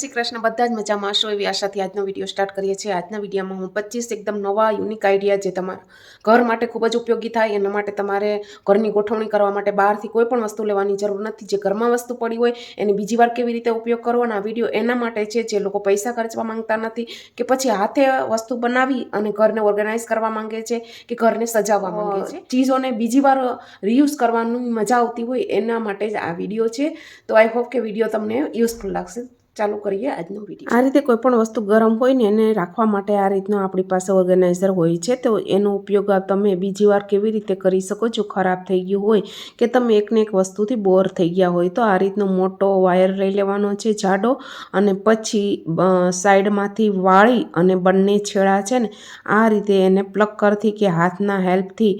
શ્રી કૃષ્ણ બધા જ મજામાં હશો એવી આશાથી આજનો વીડિયો સ્ટાર્ટ કરીએ છીએ. આજના વિડીયોમાં હું પચીસ એકદમ નવા યુનિક આઈડિયા જે તમારા ઘર માટે ખૂબ જ ઉપયોગી થાય એના માટે તમારે ઘરની ગોઠવણી કરવા માટે બહારથી કોઈ પણ વસ્તુ લેવાની જરૂર નથી. જે ઘરમાં વસ્તુ પડી હોય એની બીજી વાર કેવી રીતે ઉપયોગ કરવો અને આ વીડિયો એના માટે છે જે લોકો પૈસા ખર્ચવા માંગતા નથી કે પછી હાથે વસ્તુ બનાવી અને ઘરને ઓર્ગેનાઇઝ કરવા માંગે છે કે ઘરને સજાવવા માંગે છે. ચીજોને બીજી વાર રિયુઝ કરવાની મજા આવતી હોય એના માટે જ આ વીડિયો છે. તો આઈ હોપ કે વીડિયો તમને યુઝફુલ લાગશે. ચાલુ કરીએ આજનો વીડિયો. આ રીતે કોઈ પણ વસ્તુ ગરમ હોય ને એને રાખવા માટે આ રીતનો આપણી પાસે ઓર્ગેનાઇઝર હોય છે, તો એનો ઉપયોગ તમે બીજી વાર કેવી રીતે કરી શકો જો ખરાબ થઈ ગયું હોય કે તમે એકને એક વસ્તુથી બોર થઈ ગયા હોય, તો આ રીતનો મોટો વાયર લઈ લેવાનો છે, જાડો અને પછી સાઈડમાંથી વાળી અને બંને છેડા છે ને, આ રીતે એને પ્લક્કરથી કે હાથના હેલ્પથી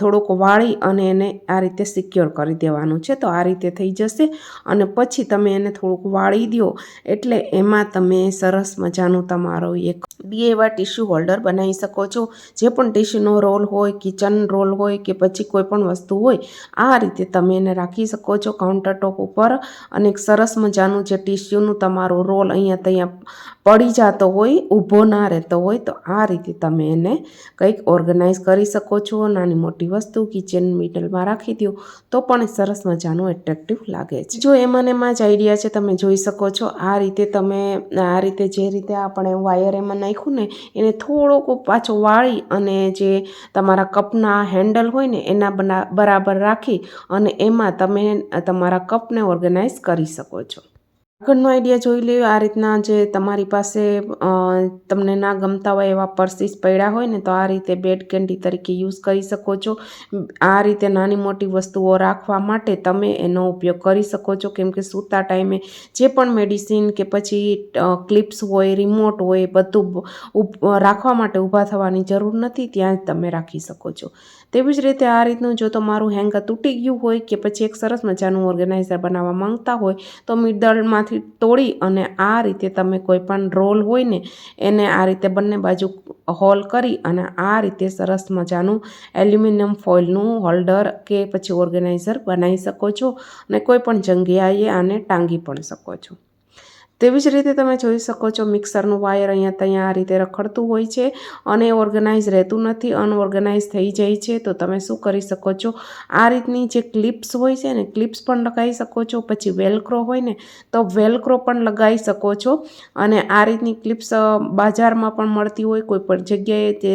થોડુંક વાળી અને એને આ રીતે સિક્યોર કરી દેવાનું છે, તો આ રીતે થઈ જશે. અને પછી તમે એને થોડુંક વાળી દો એટલે એમાં તમે સરસ મજાનું તમારો એક બે એવા ટીશ્યુ હોલ્ડર બનાવી શકો છો. જે પણ ટીશ્યુનો રોલ હોય, કિચન રોલ હોય કે પછી કોઈ પણ વસ્તુ હોય, આ રીતે તમે એને રાખી શકો છો કાઉન્ટર ટોપ ઉપર. અને સરસ મજાનું જે ટીશ્યુનું તમારું રોલ અહીંયા ત્યાં પડી જતો હોય, ઊભો ના રહેતો હોય, તો આ રીતે તમે એને કંઈક ઓર્ગેનાઇઝ કરી શકો છો. નાની મોટી વસ્તુ કિચન મિડલમાં રાખી દો, તો પણ સરસ મજાનું એટ્રેક્ટિવ લાગે છે. જો એમાં એમાં જ આઈડિયા છે, તમે જોઈ શકો છો, આ રીતે તમે, આ રીતે જે રીતે આપણે વાયર એમાં નાખ્યું ને, એને થોડોક પાછો વાળી અને જે તમારા કપના હેન્ડલ હોય ને, એના બના- બરાબર રાખી અને એમાં તમે તમારા કપને ઓર્ગેનાઇઝ કરી શકો છો. આગળનો આઈડિયા જોઈ લ્યો, આ રીતના જે તમારી પાસે તમને ના ગમતા હોય એવા પર્સિસ પડ્યા હોય ને, તો આ રીતે બેડ કેન્ડી તરીકે યુઝ કરી શકો છો. આ રીતે નાની મોટી વસ્તુઓ રાખવા માટે તમે એનો ઉપયોગ કરી શકો છો. કેમ કે સૂતા ટાઈમે જે પણ મેડિસિન કે પછી ક્લિપ્સ હોય રિમોટ હોય, બધું રાખવા માટે ઊભા થવાની જરૂર નથી, ત્યાં જ તમે રાખી શકો છો. તેવી જ રીતે આ રીતનું જો તમારું હેંગર તૂટી ગયું હોય કે પછી એક સરસ મજાનું ઓર્ગેનાઇઝર બનાવવા માંગતા હોય, તો મિડલમાંથી તોડી અને આ રીતે તમે કોઈ પણ રોલ હોય ને, એને આ રીતે બંને બાજુ હોલ કરી અને આ રીતે સરસ મજાનું એલ્યુમિનિયમ ફોઇલનું હોલ્ડર કે પછી ઓર્ગેનાઇઝર બનાવી શકો છો અને કોઈ પણ જગ્યાએ આને ટાંગી પણ શકો છો. તેવી જ રીતે તમે જોઈ શકો છો મિક્સરનું વાયર અહીંયા ત્યાં આ રીતે રખડતું હોય છે અને ઓર્ગેનાઇઝ રહેતું નથી, અનઓર્ગેનાઇઝ થઈ જાય છે. તો તમે શું કરી શકો છો? આ રીતની જે ક્લિપ્સ હોય છે ને, ક્લિપ્સ પણ લગાવી શકો છો. પછી વેલક્રો હોય ને, તો વેલક્રો પણ લગાવી શકો છો. અને આ રીતની ક્લિપ્સ બજારમાં પણ મળતી હોય, કોઈ પણ જગ્યાએ તે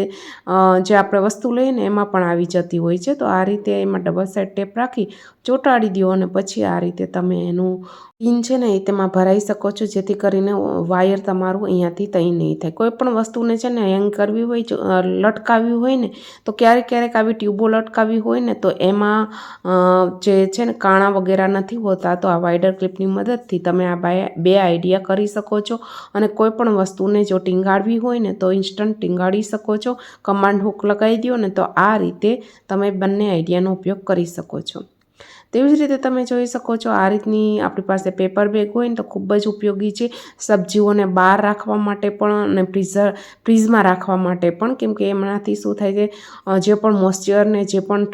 જે આપણે વસ્તુ લઈએ ને, એમાં પણ આવી જતી હોય છે. તો આ રીતે એમાં ડબલ સાઇડ ટેપ રાખી ચોંટાડી દો અને પછી આ રીતે તમે એનું પિન છે ને, એ તેમાં ભરાઈ શકો છો. જેથી કરીને વાયર તમારું અહીંયાથી તહીં નહીં થાય. કોઈ પણ વસ્તુને છે ને હેંગ કરવી હોય લટકાવવી હોય ને, તો ક્યારેક ક્યારેક આવી ટ્યુબો લટકાવી હોય ને, તો એમાં જે છે ને કાણા વગેરે નથી હોતા, તો આ વાઇડર ક્લિપની મદદથી તમે આ બે આઈડિયા કરી શકો છો. અને કોઈ પણ વસ્તુને જો ટીંગાડવી હોય ને, તો ઇન્સ્ટન્ટ ટીંગાડી શકો છો. કમાન્ડ હુક લગાવી દો ને, તો આ રીતે તમે બંને આઈડિયાનો ઉપયોગ કરી શકો છો. તેવી જ રીતે તમે જોઈ શકો છો, આ રીતની આપણી પાસે પેપર બેગ હોય ને તો ખૂબ જ ઉપયોગી છે. સબ્જીઓને બહાર રાખવા માટે પણ અને ફ્રીઝર ફ્રીઝમાં રાખવા માટે પણ. કેમ કે એમનાથી શું થાય છે જે પણ મોઇસ્ચર ને જે પણ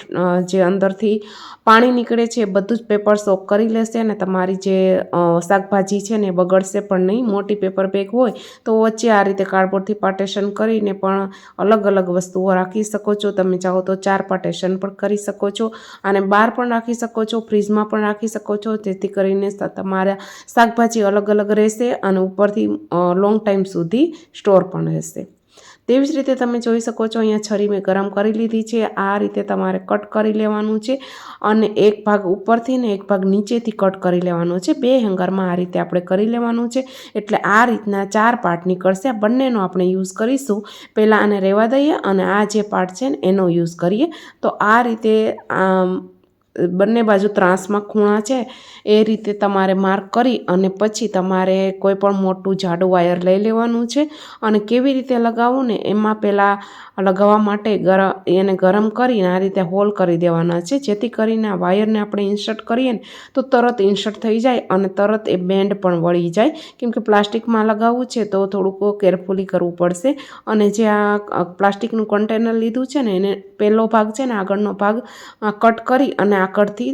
જે અંદરથી પાણી નીકળે છે બધું જ પેપર સોક કરી લેશે અને તમારી જે શાકભાજી છે ને બગડશે પણ નહીં. મોટી પેપર બેગ હોય તો વચ્ચે આ રીતે કાર્ડબોર્ડથી પાર્ટેશન કરીને પણ અલગ અલગ વસ્તુઓ રાખી શકો છો. તમે ચાહો તો ચાર પાર્ટેશન પણ કરી શકો છો અને બહાર પણ રાખી શકો છો, ફ્રીજમાં પણ રાખી શકો છો. જેથી કરીને તમારા શાકભાજી અલગ અલગ રહેશે અને ઉપરથી લોંગ ટાઈમ સુધી સ્ટોર પણ રહેશે. તેવી જ રીતે તમે જોઈ શકો છો, અહીંયા છરી મેં ગરમ કરી લીધી છે. આ રીતે તમારે કટ કરી લેવાનું છે અને એક ભાગ ઉપરથી ને એક ભાગ નીચેથી કટ કરી લેવાનો છે. બે હેંગરમાં આ રીતે આપણે કરી લેવાનું છે. એટલે આ રીતના ચાર પાર્ટ નીકળશે. આ બંનેનો આપણે યુઝ કરીશું. પહેલાં આને રહેવા દઈએ અને આ જે પાર્ટ છે ને એનો યુઝ કરીએ. તો આ રીતે બંને બાજુ ત્રાસમાં ખૂણા છે, એ રીતે તમારે માર્ક કરી અને પછી તમારે કોઈ પણ મોટું જાડું વાયર લઈ લેવાનું છે અને કેવી રીતે લગાવવું ને એમાં પહેલાં લગાવવા માટે ગરમ એને ગરમ કરીને આ રીતે હોલ કરી દેવાના છે, જેથી કરીને આ વાયરને આપણે ઇન્સર્ટ કરીએ ને તો તરત ઇન્સર્ટ થઈ જાય અને તરત એ બેન્ડ પણ વળી જાય. કેમ કે પ્લાસ્ટિકમાં લગાવવું છે તો થોડુંક કેરફુલી કરવું પડશે અને જે આ પ્લાસ્ટિકનું કન્ટેનર લીધું છે ને એને પહેલો ભાગ છે ને આગળનો ભાગ કટ કરી અને આગળથી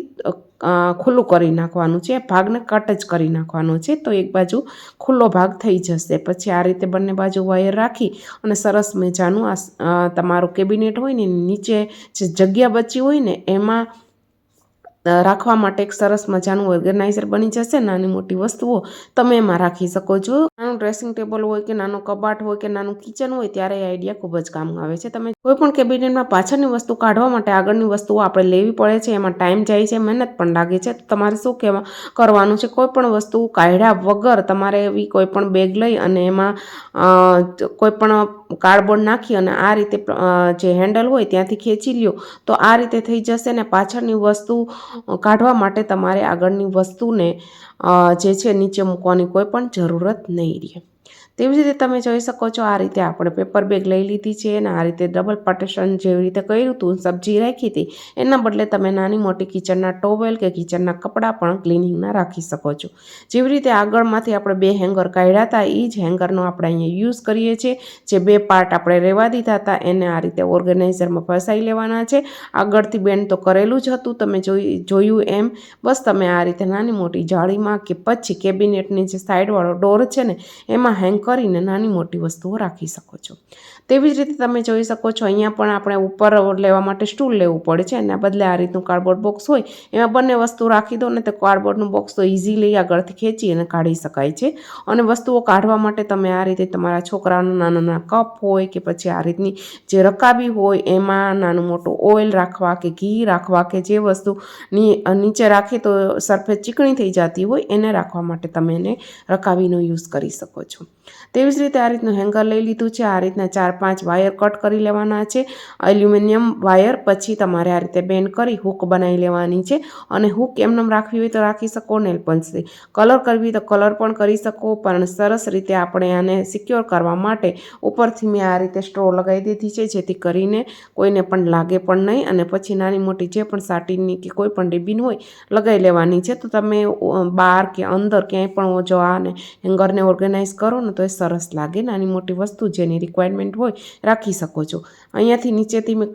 ખુલ્લું કરી નાખવાનું છે, ભાગને કટ જ કરી નાખવાનો છે, તો એક બાજુ ખુલ્લો ભાગ થઈ જશે. પછી આ રીતે બંને બાજુ વાયર રાખી અને સરસ મજાનું આ તમારું કેબિનેટ હોય ને, નીચે જે જગ્યા બચી હોય ને, એમાં રાખવા માટે એક સરસ મજાનું ઓર્ગેનાઇઝર બની જશે. નાની મોટી વસ્તુઓ તમે એમાં રાખી શકો છો. નાનું ડ્રેસિંગ ટેબલ હોય કે નાનો કબાટ હોય કે નાનું કિચન હોય ત્યારે એ આઈડિયા ખૂબ જ કામ આવે છે. તમે કોઈ પણ કેબિનેટમાં પાછળની વસ્તુ કાઢવા માટે આગળની વસ્તુઓ આપણે લેવી પડે છે. એમાં ટાઈમ જાય છે, મહેનત પણ લાગે છે. તમારે શું કહેવા, કરવાનું છે? કોઈ પણ વસ્તુ કાઢ્યા વગર તમારે એવી કોઈ પણ બેગ લઈ અને એમાં કોઈ પણ કાર્ડબોર્ડ નાખી અને આ રીતે જે હેન્ડલ હોય ત્યાંથી ખેંચી લ્યો. તો આ રીતે થઈ જશે ને પાછળની વસ્તુ કાઢવા માટે તમારે આગળની વસ્તુને જે છે નીચે મૂકવાની કોઈ પણ જરૂરત નહીં રહે. તેવી જ રીતે તમે જોઈ શકો છો, આ રીતે આપણે પેપર બેગ લઈ લીધી છે અને આ રીતે ડબલ પાર્ટેશન જેવી રીતે કર્યું હતું, સબ્જી રાખી હતી. એના બદલે તમે નાની મોટી કિચનના ટોવેલ કે કિચનના કપડાં પણ ક્લિનિંગના રાખી શકો છો. જેવી રીતે આગળમાંથી આપણે બે હેંગર કાઢ્યા હતા એ જ હેંગરનો આપણે અહીંયા યુઝ કરીએ છીએ. જે બે પાર્ટ આપણે રહેવા દીધા હતા, એને આ રીતે ઓર્ગેનાઇઝરમાં ફસાઈ લેવાના છે. આગળથી બેન તો કરેલું જ હતું, તમે જોઈ, જોયું એમ. બસ તમે આ રીતે નાની મોટી જાળીમાં કે પછી કેબિનેટની જે સાઈડવાળો ડોર છે ને, એમાં હેંગ કરીને નાની મોટી વસ્તુઓ રાખી શકો છો. તેવી જ રીતે તમે જોઈ શકો છો, અહીંયા પણ આપણે ઉપર લેવા માટે સ્ટૂલ લેવું પડે છે એના બદલે આ રીતનું કાર્ડબોર્ડ બોક્સ હોય, એમાં બંને વસ્તુ રાખી દો ને તો કાર્ડબોર્ડનું બોક્સ તો ઇઝીલી આગળથી ખેંચી અને કાઢી શકાય છે. અને વસ્તુઓ કાઢવા માટે તમે આ રીતે તમારા છોકરાના નાના નાના કપ હોય કે પછી આ રીતની જે રકાબી હોય, એમાં નાનું મોટું ઓઇલ રાખવા કે ઘી રાખવા કે જે વસ્તુ નીચે રાખે તો સરફેસ ચીકણી થઈ જતી હોય, એને રાખવા માટે તમે એને રકાબીનો યુઝ કરી શકો છો. તેવી જ રીતે આ રીતનું હેંગર લઈ લીધું છે. આ રીતના ચાર પાંચ વાયર કટ કરી લેવાના છે. એલ્યુમિનિયમ વાયર પછી તમારે આ રીતે બેન્ડ કરી હૂક બનાવી લેવાની છે. અને હૂક એમનેમ રાખવી હોય તો રાખી શકો, નેલ પંચથી કલર કરવી તો કલર પણ કરી શકો, પણ સરસ રીતે આપણે આને સિક્યોર કરવા માટે ઉપરથી મેં આ રીતે સ્ટ્રો લગાવી દીધી છે, જેથી કરીને કોઈને પણ લાગે પણ નહીં. અને પછી નાની મોટી જે પણ સાટીની કે કોઈ પણ રિબિન હોય, લગાવી લેવાની છે. તો તમે બહાર કે અંદર ક્યાંય પણ જો આને હેંગરને ઓર્ગેનાઇઝ કરો ને તો એ સરસ લાગે નાની મોટી વસ્તુ જેની રિક્વાયરમેન્ટ હોય, રાખી શકો છો. અહીંયાથી નીચેથી મેં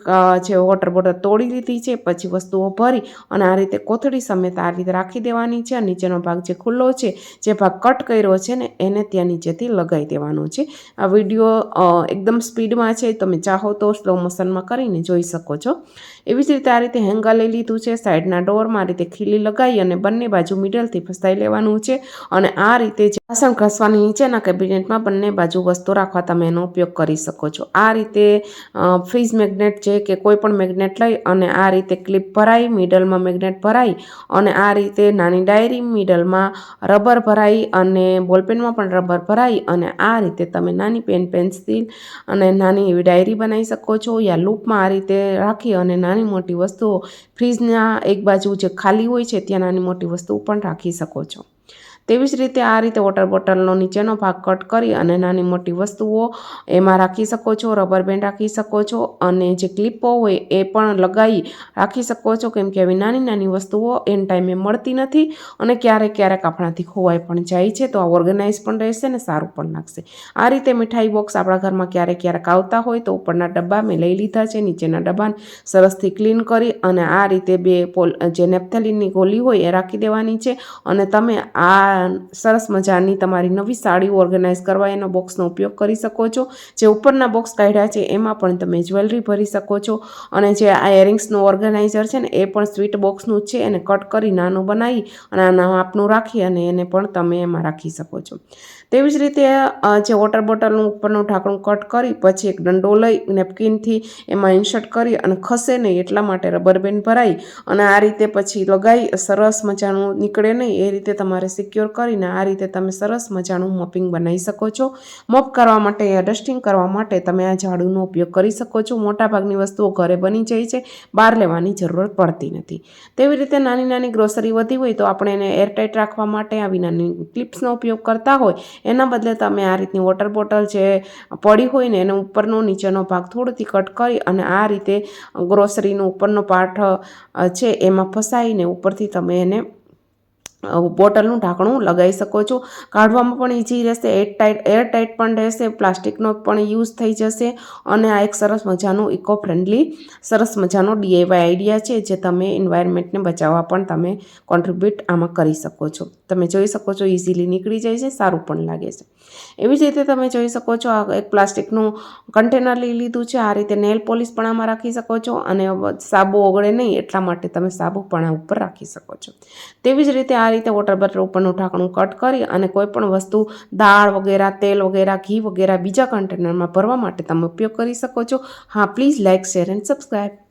જે વોટર બોટલ તોડી લીધી છે, પછી વસ્તુઓ ભરી અને આ રીતે કોથળી સમેત આ રીતે રાખી દેવાની છે. અને નીચેનો ભાગ જે ખુલ્લો છે, જે ભાગ કટ કર્યો છે ને, એને ત્યાં નીચેથી લગાવી દેવાનો છે. આ વીડિયો એકદમ સ્પીડમાં છે. તમે ચાહો તો સ્લો મોશનમાં કરીને જોઈ શકો છો. એવી જ રીતે આ રીતે હેંગા લઈ લીધું છે, સાઈડના ડોરમાં આ રીતે ખીલી લગાવી અને બંને બાજુ મિડલથી ફસાઈ લેવાનું છે અને આ રીતે વાસણ ઘસવાની નીચેના કેબિનેટમાં બંને બાજુ વસ્તુ રાખવા તમે એનો ઉપયોગ કરી શકો છો. આ રીતે ફ્રીજ મેગ્નેટ છે કે કોઈ પણ મેગ્નેટ લઈ અને આ રીતે ક્લિપ ભરાઈ, મિડલમાં મેગ્નેટ ભરાઈ અને આ રીતે નાની ડાયરી મિડલમાં રબર ભરાઈ અને બોલપેનમાં પણ રબર ભરાઈ અને આ રીતે તમે નાની પેન, પેન્સિલ અને નાની એવી ડાયરી બનાવી શકો છો યા લૂપમાં આ રીતે રાખી અને નાની મોટી વસ્તુઓ ફ્રીજના એક બાજુ જે ખાલી હોય છે, ત્યાં નાની મોટી વસ્તુઓ પણ રાખી શકો છો. તેવી જ રીતે આ રીતે વોટર બોટલનો નીચેનો ભાગ કટ કરી અને નાની મોટી વસ્તુઓ એમાં રાખી શકો છો રબર બેન્ડ રાખી શકો છો અને જે ક્લિપો હોય એ પણ લગાવી રાખી શકો છો, કેમ કે આવી નાની નાની વસ્તુઓ એન ટાઈમે મળતી નથી અને ક્યારેક ક્યારેક આપણાથી ખોવાઈ પણ જાય છે, તો આ ઓર્ગેનાઇઝ પણ રહેશે ને સારું પણ લાગશે. આ રીતે મીઠાઈ બોક્સ આપણા ઘરમાં ક્યારેક ક્યારેક આવતા હોય તો ઉપરના ડબ્બા મેં લઈ લીધા છે, નીચેના ડબ્બાને સરસથી ક્લીન કરી અને આ રીતે બે પોલ, જે નેપ્થેલિનની ગોલી હોય એ રાખી દેવાની છે અને તમે આ સરસ મજાની તમારી નવી સાડી ઓર્ગેનાઇઝ કરવા એનો બોક્સનો ઉપયોગ કરી શકો છો. જે ઉપરના બોક્સ કાઢ્યા છે, એમાં પણ તમે જ્વેલરી ભરી શકો છો. અને જે આ એરિંગ્સનું ઓર્ગેનાઇઝર છે ને, એ પણ સ્વીટ બોક્સનું જ છે. એને કટ કરી નાનું બનાવી અને આના આપનું રાખી અને એને પણ તમે એમાં રાખી શકો છો. તેવી જ રીતે જે વોટર બોટલનું ઉપરનું ઢાંકણું કટ કરી, પછી એક દંડો લઈ નેપકિનથી એમાં ઇન્સર્ટ કરી અને ખસે નહીં, એટલા માટે રબર બેન્ડ ભરાઈ અને આ રીતે પછી લગાવી સરસ મજાનું નીકળે નહીં, એ રીતે તમારે સિક્યોર કરીને આ રીતે તમે સરસ મજાનું મોપિંગ બનાવી શકો છો. મોપ કરવા માટે યા ડસ્ટિંગ કરવા માટે તમે આ ઝાડુનો ઉપયોગ કરી શકો છો. મોટાભાગની વસ્તુઓ ઘરે બની જાય છે, બહાર લેવાની જરૂર પડતી નથી. તેવી રીતે નાની નાની ગ્રોસરી વધી હોય તો આપણે એને એરટાઇટ રાખવા માટે આવી નાની ક્લિપ્સનો ઉપયોગ કરતા હોય એના બદલે તમે આ રીતની વોટર બોટલ જે પડી હોય ને એનો ઉપરનો, નીચેનો ભાગ થોડોથી કટ કરી અને આ રીતે ગ્રોસરીનો ઉપરનો પાર્ટ છે એમાં ફસાઈને ઉપરથી તમે એને બોટલનું ઢાંકણું લગાવી શકો છો. કાઢવામાં પણ ઇઝી રહેશે. એર ટાઈટ એર ટાઈટ પણ રહેશે. પ્લાસ્ટિકનો પણ યુઝ થઈ જશે. અને આ એક સરસ મજાનું ઇકો ફ્રેન્ડલી સરસ મજાનો ડીએવાય આઈડિયા છે, જે તમે એન્વાયરમેન્ટને બચાવવા પણ તમે કોન્ટ્રીબ્યુટ આમાં કરી શકો છો. તમે જોઈ શકો છો ઇઝીલી નીકળી જાય છે, સારું પણ લાગે છે. એવી જ રીતે તમે જોઈ શકો છો, આ એક પ્લાસ્ટિકનું કન્ટેનર લઈ લીધું છે. આ રીતે નેલ પોલિશ પણ આમાં રાખી શકો છો. અને સાબુ ઓગળે નહીં એટલા માટે તમે સાબુ પણ આ ઉપર રાખી શકો છો. તેવી જ રીતે આ રીતે વોટર બોટલ ઉપરનું ઢાંકણું કટ કરી અને કોઈ પણ વસ્તુ, દાળ વગેરે, તેલ વગેરે, ઘી વગેરે બીજા કન્ટેનરમાં ભરવા માટે તમે ઉપયોગ કરી શકો છો. હા please like share and subscribe